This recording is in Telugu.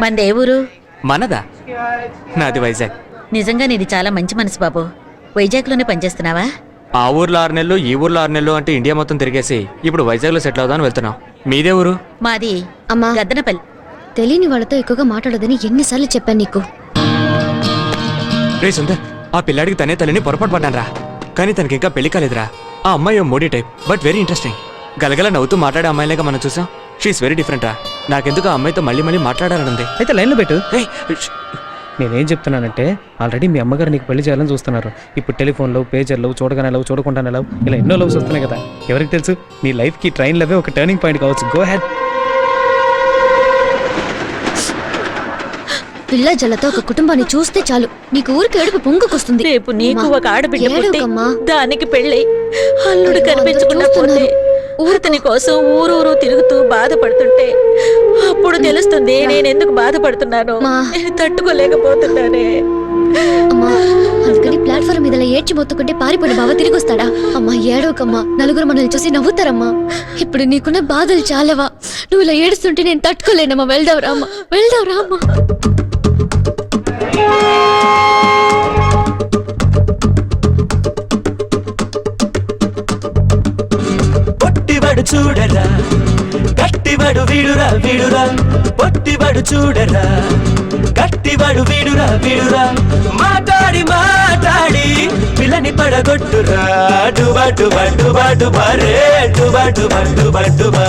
మనది ఏ ఊరు? మనదా? నాది వైజాగ్. నిజంగా నీది చాలా మంచి మనసు బాబు. వైజాగ్లోనే పనిచేస్తున్నావా? ఆ ఊర్లో ఆరు నెలలు ఈ ఊర్లో ఆరు నెలలు అంటే ఇండియా మొత్తం తిరిగేసి ఇప్పుడు వైజాగ్లో సెటిల్ అవుదామని వెళ్తున్నాం. మీదే ఊరు? మాది అమ్మా. గద్దనపల్లి. తెలియని వాళ్ళతో ఎక్కువగా మాట్లాడదని ఎన్నిసార్లు చెప్పాను నీకు. రే సుందర్ ఆ పిల్లాడికి తనే తల్లిని పొరపాటు పడ్డానరా. కానీ తనకి ఇంకా పెళ్ళి కాలేదురా. ఆ అమ్మాయి ఓ moody type but very interesting. గలగల నవ్వుతూ మాట్లాడే అమ్మాయిలేగా మనం చూసాం. షీఈస్ వెరీ డిఫరెంట్ రా. నాకెందుకు ఆ అమ్మాయితో మళ్ళీ మళ్ళీ మాట్లాడాలనుంది? అయితే లైన్లో పెట్టు. నేనేం చెప్తున్నానంటే ఆల్రెడీ మీ అమ్మగారు నీకు పెళ్ళి చేయాలని చూస్తున్నారు. ఇప్పుడు టెలిఫోన్లో పేజర్లు చూడగానే లవ్ చూడకుండానే లవ్ ఇలా ఎన్నో లవ్స్ వస్తున్నాయి కదా. ఎవరికి తెలుసు? నీ లైఫ్కి ట్రైన్ లవే ఒక టర్నింగ్ పాయింట్ కావచ్చు. గో హ్యాడ్ పిల్ల జల్లతో ఒక కుటుంబాన్ని చూస్తే చాలు. నీకు ఊరికి ఏడుపు పొంగుకొస్తుంది. రేపు నీకు ఒక ఆడబిడ్డ పుట్టి. దానికి పెళ్ళై అల్లుడు కనిపించకుండా పోతే. అతని కోసం ఊరూరు తిరుగుతూ బాధపడుతుంటే అప్పుడు తెలుస్తుంది నేను ఎందుకు బాధపడుతున్నానో. తట్టుకోలేకపోతున్నానే. అమ్మా అందుకని ప్లాట్ఫామ్ మీద ఏడ్చి మొత్తుకుంటే పారిపోయిన బావ తిరిగి వస్తాడా అమ్మా ఏడవకమ్మా. నలుగురు మనల్ని చూసి నవ్వుతారమ్మా. ఇప్పుడు నీకున్న బాధలు చాలవా? నువ్వు ఇలా ఏడుస్తుంటే నేను తట్టుకోలేనమ్మా. వెళ్దావురా అమ్మా వెళ్దావురా అమ్మా గట్టివాడు వీడురా వీడురా. పొట్టివాడు చూడరా. గట్టివాడు వీడురా వీడురా. మాట్లాడి మాట్లాడి పిల్లని పడగొట్టురా. డుబా డుబా డుబా డుబా రే డుబా డుబా డుబా డుబా